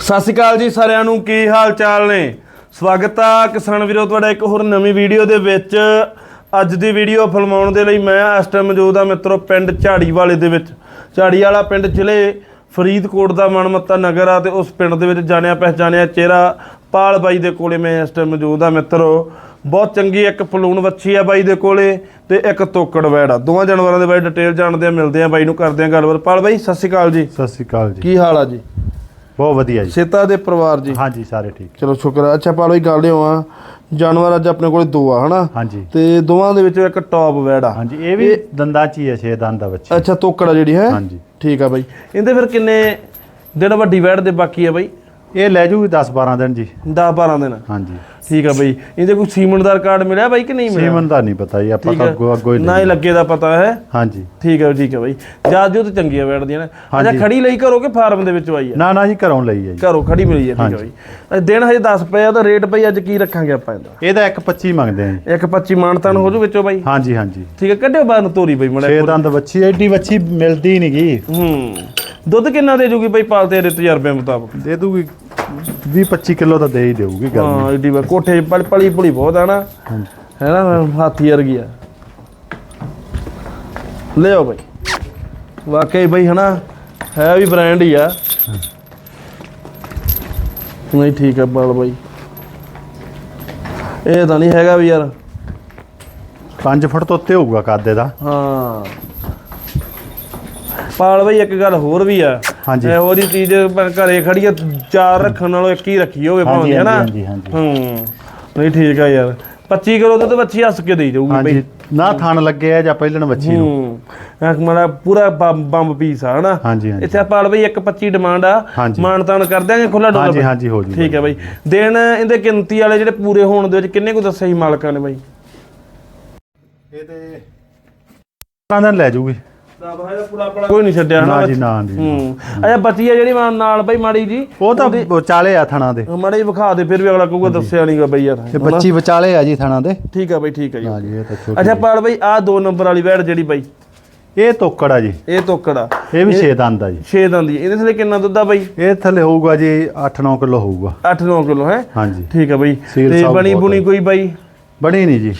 ਸਤਿ ਸ਼੍ਰੀ ਅਕਾਲ ਜੀ ਸਾਰਿਆਂ ਨੂੰ ਕੀ ਹਾਲ ਚਾਲ ਨੇ? ਸਵਾਗਤ ਆ ਕਿਸਾਨ ਵੀਰੋ ਤੁਹਾਡਾ ਇੱਕ ਹੋਰ ਨਵੀਂ ਵੀਡੀਓ ਦੇ ਵਿੱਚ। ਅੱਜ ਦੀ ਵੀਡੀਓ ਫਿਲਮਾਉਣ ਦੇ ਲਈ ਮੈਂ ਇਸ ਟਾਈਮ ਮੌਜੂਦ ਆ ਮਿੱਤਰੋ ਪਿੰਡ ਝਾੜੀ ਵਾਲੇ ਦੇ ਵਿੱਚ। ਝਾੜੀ ਵਾਲਾ ਪਿੰਡ ਜ਼ਿਲ੍ਹੇ ਫਰੀਦਕੋਟ ਦਾ ਮਨਮੱਤਾ ਨਗਰ ਆ ਤੇ ਉਸ ਪਿੰਡ ਦੇ ਵਿੱਚ ਜਾਣਿਆ ਪਹਿਚਾਣਿਆ ਚਿਹਰਾ ਪਾਲ ਬਾਈ ਦੇ ਕੋਲੇ ਮੈਂ ਇਸ ਟਾਈਮ ਮੌਜੂਦ ਆ ਮਿੱਤਰੋ। ਬਹੁਤ ਚੰਗੀ ਇੱਕ ਫਲੂਣ ਵੱਛੀ ਆ ਬਾਈ ਦੇ ਕੋਲੇ ਤੇ ਇੱਕ ਤੋਕੜ ਵੈੜ ਆ। ਦੋਵਾਂ ਜਾਨਵਰਾਂ ਦੇ ਬਾਰੇ ਡਿਟੇਲ ਜਾਣਦੇ ਆ ਮਿਲਦੇ ਆ ਬਾਈ ਨੂੰ ਕਰਦੇ ਆ ਗੱਲਬਾਤ। ਪਾਲ ਬਾਈ ਸਤਿ ਸ਼੍ਰੀ ਅਕਾਲ ਜੀ। ਸਤਿ ਸ਼੍ਰੀ ਅਕਾਲ ਜੀ। ਕੀ ਹਾਲ ਆ ਜੀ? ਬਹੁਤ ਵਧੀਆ ਜੀ। ਸੇਤਾ ਦੇ ਪਰਿਵਾਰ ਜੀ। ਹਾਂਜੀ ਸਾਰੇ ਠੀਕ। ਚਲੋ ਸ਼ੁਕਰ ਆ। ਅੱਛਾ ਪਾਲੋ ਇਹ ਗੱਲ ਆ। ਜਾਨਵਰ ਅੱਜ ਆਪਣੇ ਕੋਲੇ ਦੋ ਆ ਹਨਾ? ਹਾਂਜੀ। ਤੇ ਦੋਵਾਂ ਦੇ ਵਿੱਚੋਂ ਇੱਕ ਟੌਪ ਵੈੜ ਆ। ਹਾਂਜੀ ਇਹ ਵੀ ਦੰਦਾਂ ਚ ਹੀ ਹੈ ਛੇ ਦੰਦ ਦਾ ਬੱਚਾ। ਅੱਛਾ ਤੋਕੜ ਜਿਹੜੀ ਹੈ? ਹਾਂਜੀ। ਠੀਕ ਆ ਬਾਈ। ਇਹਦੇ ਫਿਰ ਕਿੰਨੇ ਦਿਨ ਵੱਡੀ ਵੈੜ ਦੇ ਬਾਕੀ ਆ ਬਾਈ? ਇਹ ਲੈ ਜੂਗੀ 10 12 ਦਿਨ ਜੀ। 10 12 ਦਿਨ। ਹਾਂਜੀ। ਠੀਕ ਆ ਬਾਈ। ਇਹਦੇ ਕੋਈ ਸੀਮਨਦਾਰ ਕਾਰਡ ਮਿਲਿਆ ਬਾਈ ਕਿ ਨਹੀਂ ਮਿਲਿਆ? ਸੀਮਨ ਦਾ ਨਹੀਂ ਪਤਾ ਜੀ ਆਪਾਂ ਠੀਕ ਤਾਂ ਅੱਗੋਂ ਅੱਗੋਂ ਹੀ ਨਾ ਹੀ। ਲੱਗੇ ਦਾ ਪਤਾ ਹੈ। ਹਾਂਜੀ। ਠੀਕ ਆ ਠੀਕ ਆ ਬਾਈ। ਜਾਤ ਜੋ ਤੇ ਚੰਗੀ ਆ ਵੈੜ ਦੀ ਨਾ। ਅੱਛਾ। ਖੜੀ ਲਈ ਘਰੋਂ ਕਿ ਫਾਰਮ ਦੇ ਵਿੱਚੋਂ ਆਈ ਆ? ਨਾ ਨਾ ਜੀ ਘਰੋਂ ਲਈ ਹੈ ਜੀ। ਘਰੋਂ ਖੜੀ ਮਿਲੀ ਆ ਠੀਕ ਹਾਂਜੀ। ਬਾਈ। ਦਿਨ ਹਜੇ 10 ਪਏ ਆ ਤਾਂ ਰੇਟ ਬਾਈ ਅੱਜ ਕੀ ਰੱਖਾਂਗੇ ਆਪਾਂ ਇਹਦਾ? ਇਹਦਾ ਇੱਕ 25 ਮੰਗਦੇ ਆ ਜੀ। ਇੱਕ 25 ਮਾਨਤਾਨ ਹੋ ਜੂ ਵਿੱਚੋਂ ਬਾਈ। ਹਾਂਜੀ ਹਾਂਜੀ। ਠੀਕ ਹੈ ਕੱਢਿਓ ਬਾਹਰ ਨੂੰ ਤੋਰੀ ਬਈ ਮੜਾ ਛੇ ਦੰਦ ਬੱਚੀ ਐਡੀ ਬੱਚੀ ਮਿਲਦੀ ਨਹੀਂ ਗਈ ਹੂੰ। ਦੁੱਧ ਕਿੰਨਾ ਦੇ ਜੂਗੀ ਬਈ ਪਾਲਤੇ ਦੇ ਤਜਰਬਿਆਂ ਮੁਤਾਬਕ? ਦੇ ਦੂਗੀ 20 25 ਕਿਲੋ ਤਾਂ ਦੇ ਹੀ ਦੇਊਗੀ ਗਰਮੀ। ਹਾਂ ਏਡੀ ਵਾ ਕੋਠੇ 'ਚ ਪਲ ਪਲੀ ਪੁਲੀ ਬਹੁਤ ਆ ਨਾ। ਹਾਂਜੀ। ਹੈ ਨਾ ਹਾਥੀ ਵਰਗੀ ਆ। ਲਿਓ ਬਈ। ਵਾਕਈ ਬਈ ਹਨਾ ਹੈ ਵੀ ਬ੍ਰਾਂਡ ਹੀ ਆ। ਨਹੀਂ ਠੀਕ ਆ ਬਾਲ ਬਈ। ਇਹ ਤਾਂ ਨਹੀਂ ਹੈਗਾ ਵੀ ਯਾਰ। 5 ਫੁੱਟ ਤੋਂ ਉੱਤੇ ਹੋਊਗਾ ਕਾਦੇ ਦਾ। ਹਾਂ। ਪਾਲ ਬਈ ਇੱਕ ਗੱਲ ਹੋਰ ਵੀ ਆ। ਹਾਂਜੀ। ਇਹੋ ਜਿਹੀ ਚੀਜ਼ ਪ- ਘਰੇ ਖੜੀ ਆ ਚਾਰ ਰੱਖਣ ਨਾਲੋਂ ਇੱਕ ਹੀ ਰੱਖੀ ਹੋਵੇ ਭਾਵੇਂ ਹੈ ਨਾ ਹਾਂਜੀ, ਹਾਂਜੀ, ਹੂੰ ਨਹੀਂ ਠੀਕ ਆ ਯਾਰ। 25 ਕਿਲੋ ਦੁੱਧ ਬੱਚੀ ਹੱਸ ਕੇ ਦੇਈ ਜਾਊਗੀ ਬਈ। ਹਾਂਜੀ ਨਾ ਥਣ ਲੱਗੇ ਆ ਜਾਂ ਪਹਿਲਣ ਬੱਚੀ ਨੂੰ। ਮਾੜਾ ਪੂਰਾ ਬੰਬ ਪੀਸ ਆ ਹਨਾ? ਇੱਥੇ ਪਾਲ ਬਈ ਇੱਕ 25 ਡਿਮਾਂਡ ਆ। ਹਾਂਜੀ। ਮਾਨਤਾਨ ਕਰ ਦਿਆਂਗੇ ਖੁੱਲਾ ਡੋਲਾ ਹਾਂਜੀ ਹਾਂਜੀ ਹੋ ਜੂ ਠੀਕ ਹੈ ਬਈ। ਦਿਨ ਇਹਦੇ ਗਿਣਤੀ ਵਾਲੇ ਜਿਹੜੇ ਪੂਰੇ ਹੋਣ ਦੇ ਵਿੱਚ ਕਿੰਨੇ ਕੁ ਦੱਸਿਆ ਸੀ ਮਾਲਕਾਂ ਨੇ ਬਾਈ? ਇਹ ਤੇ 15 ਦਿਨ ਲੈ ਜੂਗੀ? ਕੋਈ ਨਹੀਂ ਛੱਡਿਆ ਨਾ ਜੀ ਨਾ ਜੀ ਹੂੰ। ਅੱਛਾ ਬੱਚੀ ਆ ਜਿਹੜੀ ਮਾਂ ਨਾਲ ਬਈ ਮਾੜੀ ਜੀ ਉਹ ਤਾਂ ਵਿਚਾਲੇ ਆ ਥਣਾ ਦੇ। ਮਾੜੀ ਵਿਖਾ ਦੇ ਫਿਰ ਵੀ ਅਗਲਾ ਕਹੂਗਾ ਦੱਸਿਆ ਨਹੀਂਗਾ ਬਈ ਯਾਰ ਇਹ ਬੱਚੀ ਵਿਚਾਲੇ ਆ ਜੀ ਥਣਾ ਦੇ। ਠੀਕ ਆ ਬਈ ਠੀਕ ਆ ਜੀ ਹਾਂ ਜੀ ਇਹ ਤਾਂ ਛੋਟੀ ਅੱਛਾ ਪਾਲ ਬਈ ਆ ਦੋ ਨੰਬਰ ਵਾਲੀ ਵੈੜ ਜਿਹੜੀ ਬਈ। ਇਹ ਤੋਕੜ ਆ ਜੀ। ਇਹ ਤੋਕੜ। ਆ ਇਹ ਵੀ 6 ਦੰਦ ਆ ਜੀ। 6 ਦੰਦੀ ਇਹਦੇ ਥੱਲੇ ਕਿੰਨਾ ਦੁੱਧ ਆ ਬਈ? ਇਹ ਥੱਲੇ ਹੋਊਗਾ ਜੀ 8-9 ਕਿਲੋ ਹੋਊਗਾ। 8-9 ਕਿਲੋ ਹੈ? ਹਾਂਜੀ। ਠੀਕ ਆ ਬਈ। ਤੇ ਬਣੀ ਬੁਣੀ ਕੋਈ ਬਾਈ? ਬਣੀ ਨਹੀਂ ਜੀ।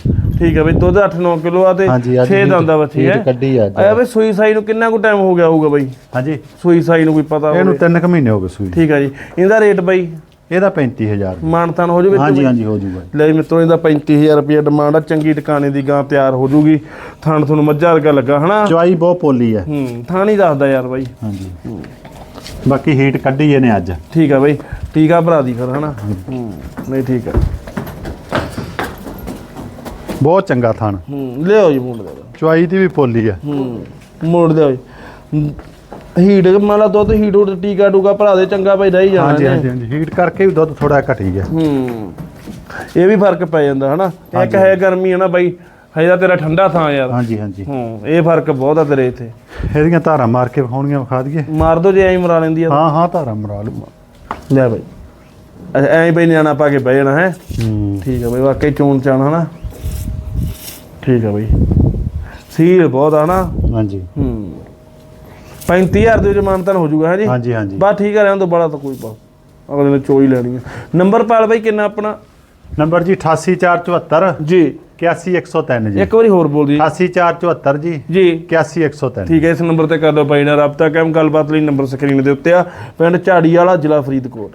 ਠੀਕ ਆ ਬਈ ਦੁੱਧ 8-9 ਕਿਲੋ ਆ ਤੇ ਹਾਂਜੀ, ਅੱਜ 6 ਹੀਟ- ਦੰਦਾ ਬੱਚੀ ਹੈ? ਕੱਢੀ ਅੱਜ। ਆਇਆ ਬਈ ਸੂਈ ਸਾਈ ਨੂੰ ਕਿੰਨਾ ਕੁ ਟਾਈਮ ਹੋ ਗਿਆ ਹੋਊਗਾ ਬਈ? ਹਾਂਜੀ। ਸੂਈ ਸਾਈ ਨੂੰ ਕੋਈ ਪਤਾ ਇਹਨੂੰ ਹੋਵੇ? 3 ਕੁ ਮਹੀਨੇ ਹੋ ਗਏ ਸੂਈ ਠੀਕ ਆ ਜੀ। ਇਹਦਾ ਰੇਟ ਬਈ? ਇਹਦਾ 35000 ਮਾਨਤਾਨ ਹੋ ਜਾਵੇ ਹਾਂਜੀ ਹਾਂਜੀ ਹੋ ਜੂਗਾ ਲੈ ਮਿੱਤਰੋ ਇਹਦਾ 35000 ਰੁਪਏ ਡਿਮਾਂਡ ਆ ਚੰਗੀ ਟਿਕਾਣੇ ਦੀ ਗਾਂ ਤਿਆਰ ਹੋ ਜੂਗੀ ਥਣ ਤੁਹਾਨੂੰ ਮੱਝਾ ਵਰਗਾ ਲੱਗਾ ਹਨਾ? ਚਵਾਈ ਬਹੁਤ ਪੋਲੀ ਹੈ ਹੂੰ ਥਾਂ ਨਹੀਂ ਦੱਸਦਾ ਯਾਰ ਬਾਈ। ਹਾਂਜੀ। ਬਾਕੀ ਹੀਟ ਕੱਢੀ ਇਹਨੇ ਅੱਜ। ਠੀਕ ਆ ਬਾਈ ਟੀਕਾ ਭਰਾ ਦੀ ਫਿਰ ਹਨਾ? ਹੂੰ ਨਹੀਂ ਠੀਕ ਆ। ਬਹੁਤ ਚੰਗਾ ਥਣ ਹੂੰ ਲਿਓ ਜੀ ਮੁੰਡ ਦੇ। ਚਵਾਈ ਦੀ ਵੀ ਪੋਲੀ ਹੈ ਹੂੰ ਮੋੜ ਦਿਓ ਜੀ। ਹੀਟ ਮੰਨ ਲਾ ਦੁੱਧ ਹੀਟ ਹੂਟ ਟੀਕਾ ਟੂਕਾ ਭਰਾ ਦੇ ਚੰਗਾ ਭਾਈ ਰਹੀ ਜਾਣਾ ਹਾਂਜੀ ਇਹਨੇ। ਹਾਂਜੀ ਹਾਂਜੀ ਹੀਟ ਕਰਕੇ ਵੀ ਦੁੱਧ ਥੋੜਾ ਘਟੀ ਗਿਆ ਹੂੰ ਇਹ ਵੀ ਫ਼ਰਕ ਪੈ ਜਾਂਦਾ ਹਨਾ। ਇੱਕ ਹੈ ਗਰਮੀ ਹੈ ਨਾ ਬਾਈ ਹਜੇ ਤਾਂ ਤੇਰਾ ਠੰਡਾ ਥਾਂ ਯਾਰ। ਹਾਂਜੀ ਹਾਂਜੀ। ਹੂੰ ਇਹ ਫ਼ਰਕ ਬਹੁਤ ਆ ਤੇਰੇ ਇੱਥੇ। ਇਹਦੀਆਂ ਧਾਰਾਂ ਮਾਰ ਕੇ ਵਿਖਾਉਣੀਆਂ ਵਿਖਾ ਦਈਏ। ਮਾਰ ਦੋ ਜੇ ਐਂ ਮਰਾ ਲੈਂਦੀ ਆ। ਹਾਂ ਹਾਂ ਧਾਰਾਂ ਮਰਾ ਲੂ ਲੈ ਬਾਈ। ਐਂ ਬਈ ਨਿਆਣਾ ਪਾ ਕੇ ਬਹਿ ਜਾਣਾ ਹੈ। ਹੂੰ। ਠੀਕ ਆ ਬਈ ਵਾਕਈ ਚੋਣ ਚਾਣ ਹਨਾ। ਠੀਕ ਆ ਬਈ। ਸੀਲ ਬਹੁਤ ਆ ਨਾ। ਹਾਂਜੀ। ਹੂੰ। 35000 ਦੇ ਵਿੱਚ ਮਾਨਤਨ ਹੋ ਜਾਊਗਾ ਹੈ ਜੀ? ਹਾਂਜੀ ਹਾਂਜੀ। ਬਸ ਠੀਕ ਆ ਰਹਿਣ ਤੋਂ ਬੜਾ ਤਾਂ ਕੋਈ ਬਸ ਅਗਲੇ ਨੇ ਚੋਈ ਲੈਣੀ ਹੈ ਨੰਬਰ ਪਾਲ ਬਾਈ ਕਿੰਨਾ ਆਪਣਾ? ਨੰਬਰ ਜੀ 88474 ਜੀ। 81103 ਜੀ। ਇੱਕ ਵਾਰੀ ਹੋਰ ਬੋਲ ਦਿਓ 88474 ਜੀ। ਜੀ। 81103 ਠੀਕ ਹੈ ਇਸ ਨੰਬਰ ਤੇ ਕਰ ਲਓ ਬਾਈ ਨਾਲ ਰਾਬਤਾ ਕਾਇਮ। ਗੱਲਬਾਤ ਲਈ ਨੰਬਰ ਸਕਰੀਨ ਦੇ ਉੱਤੇ ਆ। ਪਿੰਡ ਝਾੜੀ ਵਾਲਾ ਜ਼ਿਲ੍ਹਾ ਫਰੀਦਕੋਟ।